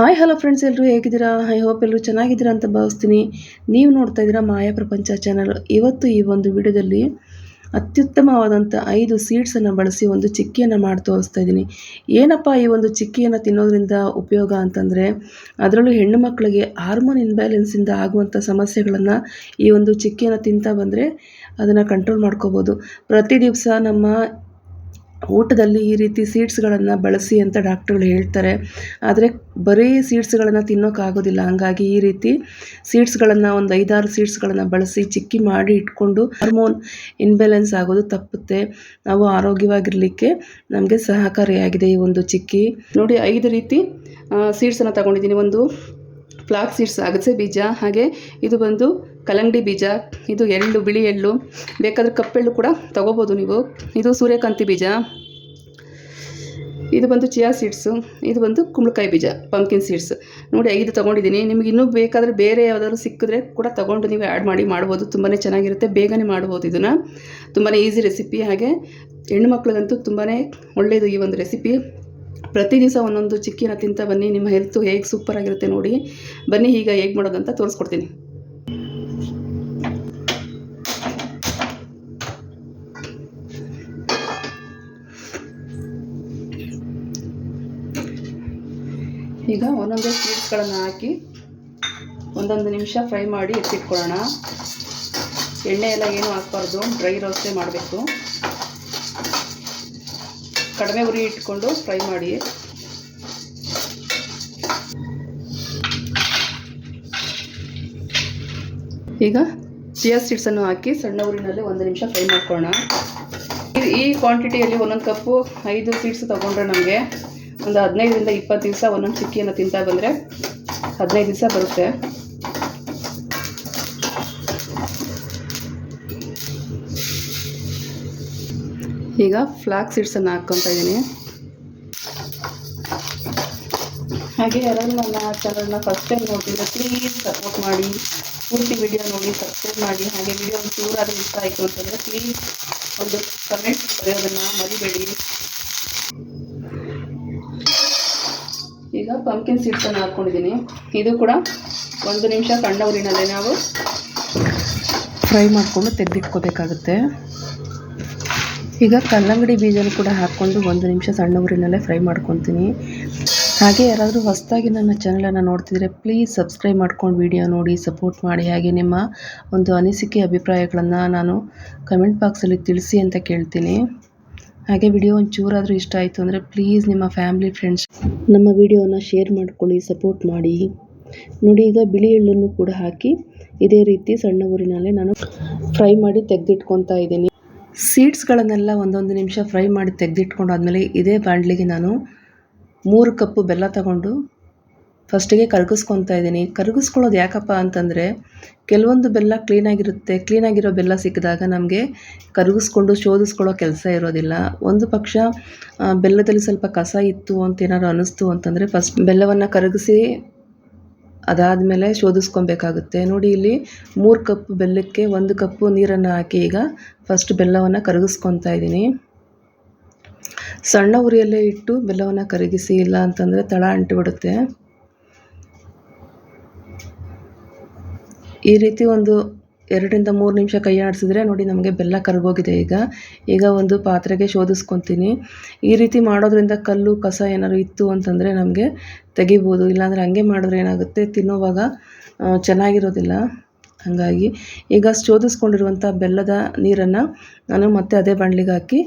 Hi hello friends ಎಲ್ಲರೂ ಹೇಗಿದ್ದೀರಾ? I hope ಎಲ್ಲರೂ ಚೆನ್ನಾಗಿದ್ದೀರಾ ಅಂತ ಭಾವಿಸ್ತೀನಿ. ನೀವು ನೋಡ್ತಾ ಇದ್ದೀರಾ ಮಾಯಾ ಪ್ರಪಂಚ ಚಾನಲ್ ಇವತ್ತು ಈ ಒಂದು ವಿಡಿಯೋದಲ್ಲಿ ಅತ್ಯುತ್ತಮವಾದಂಥ ಐದು ಸೀಡ್ಸನ್ನು ಬಳಸಿ ಒಂದು ಚಿಕ್ಕಿಯನ್ನು ಮಾಡಿ ತೋರಿಸ್ತಾ ಇದ್ದೀನಿ. ಏನಪ್ಪ ಈ ಒಂದು ಚಿಕ್ಕಿಯನ್ನು ತಿನ್ನೋದ್ರಿಂದ ಉಪಯೋಗ ಅಂತಂದರೆ, ಅದರಲ್ಲೂ ಹೆಣ್ಣು ಮಕ್ಕಳಿಗೆ ಹಾರ್ಮೋನ್ ಇನ್ಬ್ಯಾಲೆನ್ಸಿಂದ ಆಗುವಂಥ ಸಮಸ್ಯೆಗಳನ್ನು ಈ ಒಂದು ಚಿಕ್ಕಿಯನ್ನು ತಿಂತಾ ಬಂದರೆ ಅದನ್ನು ಕಂಟ್ರೋಲ್ ಮಾಡ್ಕೋಬೋದು. ಪ್ರತಿ ದಿವಸ ನಮ್ಮ ಊಟದಲ್ಲಿ ಈ ರೀತಿ ಸೀಡ್ಸ್ಗಳನ್ನು ಬಳಸಿ ಅಂತ ಡಾಕ್ಟ್ರುಗಳು ಹೇಳ್ತಾರೆ. ಆದರೆ ಬರೀ ಸೀಡ್ಸ್ಗಳನ್ನು ತಿನ್ನೋಕ್ಕಾಗೋದಿಲ್ಲ ಹಾಗಾಗಿ ಈ ರೀತಿ ಸೀಡ್ಸ್ಗಳನ್ನು ಒಂದು ಐದಾರು ಸೀಡ್ಸ್ಗಳನ್ನು ಬಳಸಿ ಚಿಕ್ಕಿ ಮಾಡಿ ಇಟ್ಕೊಂಡು ಹಾರ್ಮೋನ್ ಇನ್ಬ್ಯಾಲೆನ್ಸ್ ಆಗೋದು ತಪ್ಪುತ್ತೆ. ನಾವು ಆರೋಗ್ಯವಾಗಿರಲಿಕ್ಕೆ ನಮಗೆ ಸಹಕಾರಿಯಾಗಿದೆ ಈ ಒಂದು ಚಿಕ್ಕಿ. ನೋಡಿ, ಐದು ರೀತಿ ಸೀಡ್ಸನ್ನು ತಗೊಂಡಿದ್ದೀನಿ. ಒಂದು ಫ್ಲಾಕ್ ಸೀಡ್ಸ್ ಅಗಸೆ ಬೀಜ. ಹಾಗೆ ಇದು ಬಂದು ಕಲ್ಲಂಗಡಿ ಬೀಜ. ಇದು ಎಳ್ಳು, ಬಿಳಿ ಎಳ್ಳು. ಬೇಕಾದರೆ ಕಪ್ಪೆಳ್ಳು ಕೂಡ ತಗೋಬೋದು ನೀವು. ಇದು ಸೂರ್ಯಕಾಂತಿ ಬೀಜ. ಇದು ಬಂದು ಚಿಯಾ ಸೀಡ್ಸು. ಇದು ಬಂದು ಕುಂಬಳಕಾಯಿ ಬೀಜ, ಪಂಪ್ಕಿನ್ ಸೀಡ್ಸ್. ನೋಡಿ, ಐದು ತೊಗೊಂಡಿದ್ದೀನಿ. ನಿಮಗೆ ಇನ್ನೂ ಬೇಕಾದರೆ ಬೇರೆ ಯಾವುದಾದ್ರು ಸಿಕ್ಕಿದ್ರೆ ಕೂಡ ತೊಗೊಂಡು ನೀವು ಆ್ಯಡ್ ಮಾಡಿ ಮಾಡ್ಬೋದು. ತುಂಬಾ ಚೆನ್ನಾಗಿರುತ್ತೆ. ಬೇಗನೆ ಮಾಡ್ಬೋದು ಇದನ್ನು. ತುಂಬಾ ಈಸಿ ರೆಸಿಪಿ. ಹಾಗೆ ಹೆಣ್ಮಕ್ಳಿಗಂತೂ ತುಂಬಾ ಒಳ್ಳೆಯದು ಈ ಒಂದು ರೆಸಿಪಿ. ಪ್ರತಿ ದಿವಸ ಒಂದೊಂದು ಚಿಕ್ಕಿನ ತಿಂತ ಬನ್ನಿ, ನಿಮ್ಮ ಹೆಲ್ತು ಹೇಗೆ ಸೂಪರಾಗಿರುತ್ತೆ ನೋಡಿ. ಬನ್ನಿ, ಈಗ ಹೇಗೆ ಮಾಡೋದಂತ ತೋರಿಸ್ಕೊಡ್ತೀನಿ. ಈಗ ಒಂದೊಂದೇ ಸ್ವೀಟ್ಸ್ಗಳನ್ನು ಹಾಕಿ ಒಂದೊಂದು ನಿಮಿಷ ಫ್ರೈ ಮಾಡಿ ಎತ್ತಿಟ್ಕೊಳ್ಳೋಣ ಎಣ್ಣೆ ಎಲ್ಲ ಏನೂ ಹಾಕ್ಬಾರ್ದು ಡ್ರೈ ರೋಸ್ಟೇ ಮಾಡಬೇಕು. ಕಡಿಮೆ ಉರಿ ಇಟ್ಕೊಂಡು ಫ್ರೈ ಮಾಡಿ. ಈಗ ಚಿಯಾ ಸೀಡ್ಸನ್ನು ಹಾಕಿ ಸಣ್ಣ ಉರಿನಲ್ಲಿ ಒಂದು ನಿಮಿಷ ಫ್ರೈ ಮಾಡ್ಕೊಳ್ಳೋಣ. ಈ- ಈ ಕ್ವಾಂಟಿಟಿಯಲ್ಲಿ ಒಂದೊಂದು ಕಪ್ಪು ಐದು ಸೀಡ್ಸ್ ತೊಗೊಂಡ್ರೆ ನಮಗೆ ಒಂದು ಹದಿನೈದರಿಂದ ಇಪ್ಪತ್ತು ದಿವಸ ಒಂದೊಂದು ಚಿಕ್ಕಿಯನ್ನು ತಿಂತಾ ಬಂದರೆ ಹದಿನೈದು ದಿವಸ ಬರುತ್ತೆ. ಈಗ ಫ್ಲಾಕ್ ಸೀಡ್ಸನ್ನು ಹಾಕ್ಕೊತಾ ಇದ್ದೀನಿ ಹಾಗೆ ಯಾರಾದ್ರೂ ನನ್ನ ಚಾನಲ್ನ ಫಸ್ಟ್ ಟೈಮ್ ನೋಡ್ತಿದ್ರೆ ಪ್ಲೀಸ್ ಸಪೋರ್ಟ್ ಮಾಡಿ, ಪೂರ್ತಿ ವಿಡಿಯೋ ನೋಡಿ ಸಬ್ಸ್ಕ್ರೈಬ್ ಮಾಡಿ, ಹಾಗೆ ವಿಡಿಯೋ ಒಂದು ಚೂರಾದರೂ ಇಷ್ಟ ಆಯಿತು ಅಂತಂದರೆ ಪ್ಲೀಸ್ ಒಂದು ಕಮೆಂಟ್ ಬರೆಯೋದನ್ನು ಮರಿಬೇಡಿ. ಈಗ ಪಂಪ್ಕಿನ್ ಸೀಡ್ಸನ್ನು ಹಾಕ್ಕೊಂಡಿದ್ದೀನಿ ಇದು ಕೂಡ ಒಂದು ನಿಮಿಷ ಸಣ್ಣ ಉರಿನಲ್ಲೇ ನಾವು ಫ್ರೈ ಮಾಡಿಕೊಂಡು ತೆಗೆದಿಟ್ಕೋಬೇಕಾಗುತ್ತೆ. ಈಗ ಕಲ್ಲಂಗಡಿ ಬೀಜನ ಕೂಡ ಹಾಕ್ಕೊಂಡು ಒಂದು ನಿಮಿಷ ಸಣ್ಣ ಊರಿನಲ್ಲೇ ಫ್ರೈ ಮಾಡ್ಕೊತೀನಿ. ಹಾಗೆ ಯಾರಾದರೂ ಹೊಸದಾಗಿ ನನ್ನ ಚಾನಲನ್ನು ನೋಡ್ತಿದ್ರೆ ಪ್ಲೀಸ್ ಸಬ್ಸ್ಕ್ರೈಬ್ ಮಾಡ್ಕೊಂಡು ವಿಡಿಯೋ ನೋಡಿ, ಸಪೋರ್ಟ್ ಮಾಡಿ. ಹಾಗೆ ನಿಮ್ಮ ಒಂದು ಅನಿಸಿಕೆ, ಅಭಿಪ್ರಾಯಗಳನ್ನು ನಾನು ಕಮೆಂಟ್ ಬಾಕ್ಸಲ್ಲಿ ತಿಳಿಸಿ ಅಂತ ಕೇಳ್ತೀನಿ. ಹಾಗೆ ವಿಡಿಯೋ ಒಂಚೂರಾದರೂ ಇಷ್ಟ ಆಯಿತು ಅಂದರೆ ಪ್ಲೀಸ್ ನಿಮ್ಮ ಫ್ಯಾಮಿಲಿ, ಫ್ರೆಂಡ್ಸ್ ನಮ್ಮ ವಿಡಿಯೋನ ಶೇರ್ ಮಾಡ್ಕೊಳ್ಳಿ, ಸಪೋರ್ಟ್ ಮಾಡಿ. ನೋಡಿ, ಈಗ ಬಿಳಿ ಎಳ್ಳನ್ನು ಕೂಡ ಹಾಕಿ ಇದೇ ರೀತಿ ಸಣ್ಣ ಊರಿನಲ್ಲೇ ನಾನು ಫ್ರೈ ಮಾಡಿ ತೆಗೆದಿಟ್ಕೊತಾ ಇದ್ದೀನಿ. ಸೀಡ್ಸ್ಗಳನ್ನೆಲ್ಲ ಒಂದೊಂದು ನಿಮಿಷ ಫ್ರೈ ಮಾಡಿ ತೆಗೆದಿಟ್ಕೊಂಡಾದ್ಮೇಲೆ ಇದೇ ಬಾಣಲಿಗೆ ನಾನು ಮೂರು ಕಪ್ಪು ಬೆಲ್ಲ ತಗೊಂಡು ಫಸ್ಟಿಗೆ ಕರಗಿಸ್ಕೊತಾ ಇದ್ದೀನಿ. ಕರಗಿಸ್ಕೊಳ್ಳೋದು ಯಾಕಪ್ಪ ಅಂತಂದರೆ ಕೆಲವೊಂದು ಬೆಲ್ಲ ಕ್ಲೀನಾಗಿರುತ್ತೆ ಕ್ಲೀನಾಗಿರೋ ಬೆಲ್ಲ ಸಿಕ್ಕಿದಾಗ ನಮಗೆ ಕರಗಿಸ್ಕೊಂಡು ಶೋಧಿಸ್ಕೊಳ್ಳೋ ಕೆಲಸ ಇರೋದಿಲ್ಲ. ಒಂದು ಪಕ್ಷ ಬೆಲ್ಲದಲ್ಲಿ ಸ್ವಲ್ಪ ಕಸ ಇತ್ತು ಅಂತ ಏನಾದ್ರು ಅನ್ನಿಸ್ತು ಅಂತಂದರೆ ಫಸ್ಟ್ ಬೆಲ್ಲವನ್ನು ಕರಗಿಸಿ ಅದಾದಮೇಲೆ ಶೋಧಿಸ್ಕೊಬೇಕಾಗುತ್ತೆ. ನೋಡಿ ಇಲ್ಲಿ ಮೂರು ಕಪ್ ಬೆಲ್ಲಕ್ಕೆ ಒಂದು ಕಪ್ಪು ನೀರನ್ನು ಹಾಕಿ ಈಗ ಫಸ್ಟ್ ಬೆಲ್ಲವನ್ನು ಕರಗಿಸ್ಕೊತಾ ಇದ್ದೀನಿ. ಸಣ್ಣ ಉರಿಯಲ್ಲೇ ಇಟ್ಟು ಬೆಲ್ಲವನ್ನು ಕರಗಿಸಿ, ಇಲ್ಲ ಅಂತಂದರೆ ತಳ ಅಂಟಿಬಿಡುತ್ತೆ. ಈ ರೀತಿ ಒಂದು ಎರಡರಿಂದ ಮೂರು ನಿಮಿಷ ಕೈ ಆಡಿಸಿದ್ರೆ ನೋಡಿ ನಮಗೆ ಬೆಲ್ಲ ಕರಗೋಗಿದೆ ಈಗ. ಈಗ ಒಂದು ಪಾತ್ರೆಗೆ ಶೋಧಿಸ್ಕೊತೀನಿ. ಈ ರೀತಿ ಮಾಡೋದ್ರಿಂದ ಕಲ್ಲು, ಕಸ ಏನಾದ್ರು ಇತ್ತು ಅಂತಂದರೆ ನಮಗೆ ತೆಗಿಬೋದು. ಇಲ್ಲಾಂದರೆ ಹಂಗೆ ಮಾಡಿದ್ರೆ ಏನಾಗುತ್ತೆ? ತಿನ್ನೋವಾಗ ಚೆನ್ನಾಗಿರೋದಿಲ್ಲ. ಹಾಗಾಗಿ ಈಗ ಶೋಧಿಸ್ಕೊಂಡಿರುವಂಥ ಬೆಲ್ಲದ ನೀರನ್ನು ನಾನು ಮತ್ತೆ ಅದೇ ಬಾಣಲಿಗೆ ಹಾಕಿ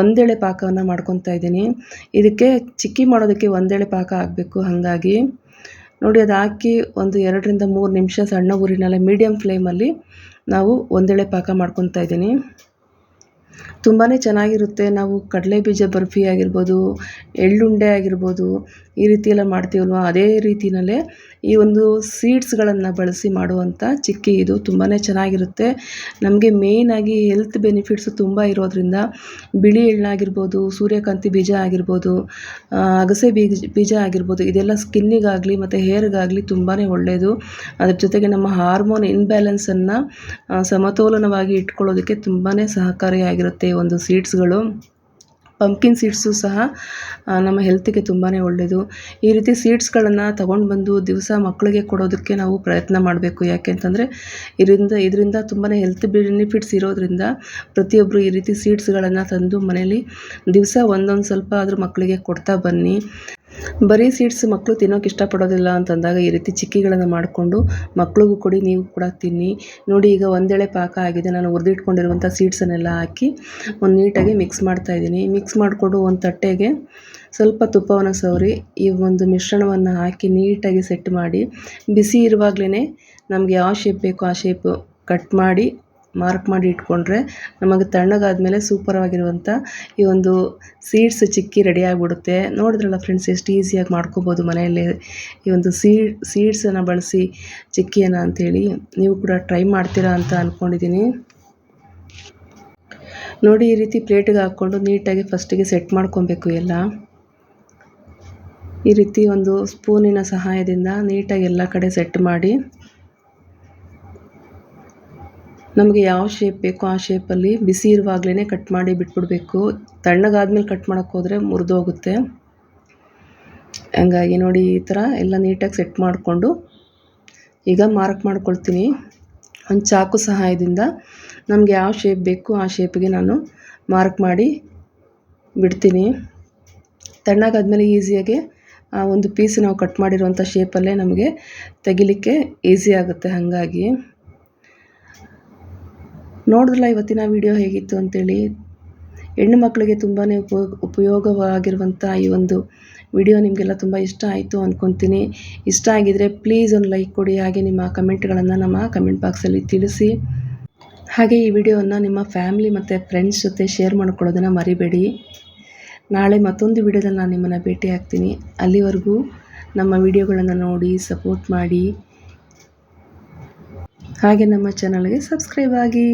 ಒಂದೆಳೆ ಪಾಕವನ್ನು ಮಾಡ್ಕೊತಾ ಇದ್ದೀನಿ. ಇದಕ್ಕೆ ಚಿಕ್ಕಿ ಮಾಡೋದಕ್ಕೆ ಒಂದೆಳೆ ಪಾಕ ಆಗಬೇಕು ಹಾಗಾಗಿ ನೋಡಿ, ಅದು ಹಾಕಿ ಒಂದು ಎರಡರಿಂದ ಮೂರು ನಿಮಿಷ ಸಣ್ಣ ಊರಿನಲ್ಲೇ ಮೀಡಿಯಮ್ ಫ್ಲೇಮಲ್ಲಿ ನಾವು ಒಂದೆಳೆ ಪಾಕ ಮಾಡ್ಕೊತಾ ಇದ್ದೀನಿ. ತುಂಬಾ ಚೆನ್ನಾಗಿರುತ್ತೆ. ನಾವು ಕಡಲೆ ಬೀಜ ಬರ್ಫಿ ಆಗಿರ್ಬೋದು, ಎಳ್ಳುಂಡೆ ಆಗಿರ್ಬೋದು, ಈ ರೀತಿ ಎಲ್ಲ ಮಾಡ್ತೀವಲ್ವ? ಅದೇ ರೀತಿಯಲ್ಲೇ ಈ ಒಂದು ಸೀಡ್ಸ್ಗಳನ್ನು ಬಳಸಿ ಮಾಡುವಂಥ ಚಿಕ್ಕಿ ಇದು ತುಂಬಾ ಚೆನ್ನಾಗಿರುತ್ತೆ. ನಮಗೆ ಮೇಯ್ನಾಗಿ ಹೆಲ್ತ್ ಬೆನಿಫಿಟ್ಸು ತುಂಬ ಇರೋದ್ರಿಂದ ಬಿಳಿ ಎಳ್ಳಾಗಿರ್ಬೋದು ಸೂರ್ಯಕಾಂತಿ ಬೀಜ ಆಗಿರ್ಬೋದು ಅಗಸೆ ಬೀಜ ಬೀಜ ಆಗಿರ್ಬೋದು, ಇದೆಲ್ಲ ಸ್ಕಿನ್ನಿಗಾಗಲಿ ಮತ್ತು ಹೇರ್ಗಾಗಲಿ ತುಂಬಾ ಒಳ್ಳೆಯದು ಅದ್ರ ಜೊತೆಗೆ ನಮ್ಮ ಹಾರ್ಮೋನ್ ಇನ್ಬ್ಯಾಲೆನ್ಸನ್ನು ಸಮತೋಲನವಾಗಿ ಇಟ್ಕೊಳ್ಳೋದಕ್ಕೆ ತುಂಬಾ ಸಹಕಾರಿಯಾಗಿರುತ್ತೆ ಈ ಒಂದು ಸೀಡ್ಸ್ಗಳು ಪಂಪ್ಕಿನ್ ಸೀಡ್ಸು ಸಹ ನಮ್ಮ ಹೆಲ್ತಿಗೆ ತುಂಬಾ ಒಳ್ಳೆಯದು ಈ ರೀತಿ ಸೀಡ್ಸ್ಗಳನ್ನು ತಗೊಂಡು ಬಂದು ದಿವಸ ಮಕ್ಕಳಿಗೆ ಕೊಡೋದಕ್ಕೆ ನಾವು ಪ್ರಯತ್ನ ಮಾಡಬೇಕು. ಯಾಕೆಂತಂದರೆ ಇದರಿಂದ ಇದರಿಂದ ತುಂಬಾ ಹೆಲ್ತ್ ಬೆನಿಫಿಟ್ಸ್ ಇರೋದ್ರಿಂದ ಪ್ರತಿಯೊಬ್ಬರು ಈ ರೀತಿ ಸೀಡ್ಸ್ಗಳನ್ನು ತಂದು ಮನೆಯಲ್ಲಿ ದಿವಸ ಒಂದೊಂದು ಸ್ವಲ್ಪ ಆದರೂ ಮಕ್ಕಳಿಗೆ ಕೊಡ್ತಾ ಬನ್ನಿ. ಬರೀ ಸೀಡ್ಸ್ ಮಕ್ಕಳು ತಿನ್ನೋಕೆ ಇಷ್ಟಪಡೋದಿಲ್ಲ ಅಂತಂದಾಗ ಈ ರೀತಿ ಚಿಕ್ಕಿಗಳನ್ನು ಮಾಡಿಕೊಂಡು ಮಕ್ಕಳಿಗೂ ಕೊಡಿ, ನೀವು ಕೂಡ ತಿನ್ನಿ. ನೋಡಿ, ಈಗ ಒಂದೆಳೆ ಪಾಕ ಆಗಿದೆ. ನಾನು ಹುರಿದಿಟ್ಕೊಂಡಿರುವಂಥ ಸೀಡ್ಸನ್ನೆಲ್ಲ ಹಾಕಿ ಒಂದು ನೀಟಾಗಿ ಮಿಕ್ಸ್ ಮಾಡ್ತಾ ಇದ್ದೀನಿ. ಮಿಕ್ಸ್ ಮಾಡಿಕೊಂಡು ಒಂದು ತಟ್ಟೆಗೆ ಸ್ವಲ್ಪ ತುಪ್ಪವನ್ನು ಸವರಿ ಈ ಒಂದು ಮಿಶ್ರಣವನ್ನು ಹಾಕಿ ನೀಟಾಗಿ ಸೆಟ್ ಮಾಡಿ, ಬಿಸಿ ಇರುವಾಗಲೇ ನಮಗೆ ಯಾವ ಶೇಪ್ ಬೇಕೋ ಆ ಶೇಪ್ ಕಟ್ ಮಾಡಿ ಮಾರ್ಕ್ ಮಾಡಿ ಇಟ್ಕೊಂಡ್ರೆ ನಮಗೆ ತಣ್ಣಗಾದ ಮೇಲೆ ಸೂಪರವಾಗಿರುವಂಥ ಈ ಒಂದು ಸೀಡ್ಸ್ ಚಿಕ್ಕಿ ರೆಡಿ ಆಗಿಬಿಡುತ್ತೆ. ನೋಡಿದ್ರಲ್ಲ ಫ್ರೆಂಡ್ಸ್ ಎಷ್ಟು ಈಸಿಯಾಗಿ ಮಾಡ್ಕೋಬೋದು ಮನೆಯಲ್ಲೇ ಈ ಒಂದು ಸೀಡ್ ಸೀಡ್ಸನ್ನು ಬಳಸಿ ಚಿಕ್ಕಿಯನ್ನು ಅಂಥೇಳಿ ನೀವು ಕೂಡ ಟ್ರೈ ಮಾಡ್ತೀರಾ ಅಂತ ಅಂದ್ಕೊಂಡಿದ್ದೀನಿ ನೋಡಿ ಈ ರೀತಿ ಪ್ಲೇಟಿಗೆ ಹಾಕ್ಕೊಂಡು ನೀಟಾಗಿ ಫಸ್ಟಿಗೆ ಸೆಟ್ ಮಾಡ್ಕೊಬೇಕು ಎಲ್ಲ. ಈ ರೀತಿ ಒಂದು ಸ್ಪೂನಿನ ಸಹಾಯದಿಂದ ನೀಟಾಗಿ ಎಲ್ಲ ಕಡೆ ಸೆಟ್ ಮಾಡಿ. ನಮಗೆ ಯಾವ ಶೇಪ್ ಬೇಕೋ ಆ ಶೇಪಲ್ಲಿ ಬಿಸಿ ಇರುವಾಗಲೇ ಕಟ್ ಮಾಡಿ ಬಿಟ್ಬಿಡಬೇಕು. ತಣ್ಣಗಾದ್ಮೇಲೆ ಕಟ್ ಮಾಡೋಕ್ಕೆ ಹೋದರೆ ಮುರಿದೋಗುತ್ತೆ ಹಂಗಾಗಿ ನೋಡಿ ಈ ಥರ ಎಲ್ಲ ನೀಟಾಗಿ ಸೆಟ್ ಮಾಡಿಕೊಂಡು ಈಗ ಮಾರ್ಕ್ ಮಾಡ್ಕೊಳ್ತೀನಿ. ಒಂದು ಚಾಕು ಸಹಾಯದಿಂದ ನಮಗೆ ಯಾವ ಶೇಪ್ ಬೇಕು ಆ ಶೇಪಿಗೆ ನಾನು ಮಾರ್ಕ್ ಮಾಡಿ ಬಿಡ್ತೀನಿ. ತಣ್ಣಗಾದಮೇಲೆ ಈಸಿಯಾಗಿ ಆ ಒಂದು ಪೀಸ್ ನಾವು ಕಟ್ ಮಾಡಿರುವಂಥ ಶೇಪಲ್ಲೇ ನಮಗೆ ತೆಗಿಲಿಕ್ಕೆ ಈಸಿ ಆಗುತ್ತೆ ಹಾಗಾಗಿ. ನೋಡಿದ್ರಲ್ಲ ಇವತ್ತಿನ ವಿಡಿಯೋ ಹೇಗಿತ್ತು ಅಂತೇಳಿ. ಹೆಣ್ಣು ಮಕ್ಕಳಿಗೆ ತುಂಬಾ ಉಪಯೋಗ ಉಪಯೋಗವಾಗಿರುವಂಥ ಈ ಒಂದು ವಿಡಿಯೋ ನಿಮಗೆಲ್ಲ ತುಂಬ ಇಷ್ಟ ಆಯಿತು ಅಂದ್ಕೊತೀನಿ ಇಷ್ಟ ಆಗಿದ್ದರೆ ಪ್ಲೀಸ್ ಒಂದು ಲೈಕ್ ಕೊಡಿ, ಹಾಗೆ ನಿಮ್ಮ ಕಮೆಂಟ್ಗಳನ್ನು ನಮ್ಮ ಕಮೆಂಟ್ ಬಾಕ್ಸಲ್ಲಿ ತಿಳಿಸಿ. ಹಾಗೆ ಈ ವಿಡಿಯೋವನ್ನು ನಿಮ್ಮ ಫ್ಯಾಮಿಲಿ ಮತ್ತು ಫ್ರೆಂಡ್ಸ್ ಜೊತೆ ಶೇರ್ ಮಾಡ್ಕೊಳ್ಳೋದನ್ನು ಮರಿಬೇಡಿ. ನಾಳೆ ಮತ್ತೊಂದು ವಿಡಿಯೋದಲ್ಲಿ ನಾನು ನಿಮ್ಮನ್ನು ಭೇಟಿ ಆಗ್ತೀನಿ. ಅಲ್ಲಿವರೆಗೂ ನಮ್ಮ ವಿಡಿಯೋಗಳನ್ನು ನೋಡಿ, ಸಪೋರ್ಟ್ ಮಾಡಿ. ಹಾಗೆ ನಮ್ಮ ಚಾನಲ್ಗೆ ಸಬ್ಸ್ಕ್ರೈಬ್ ಆಗಿ.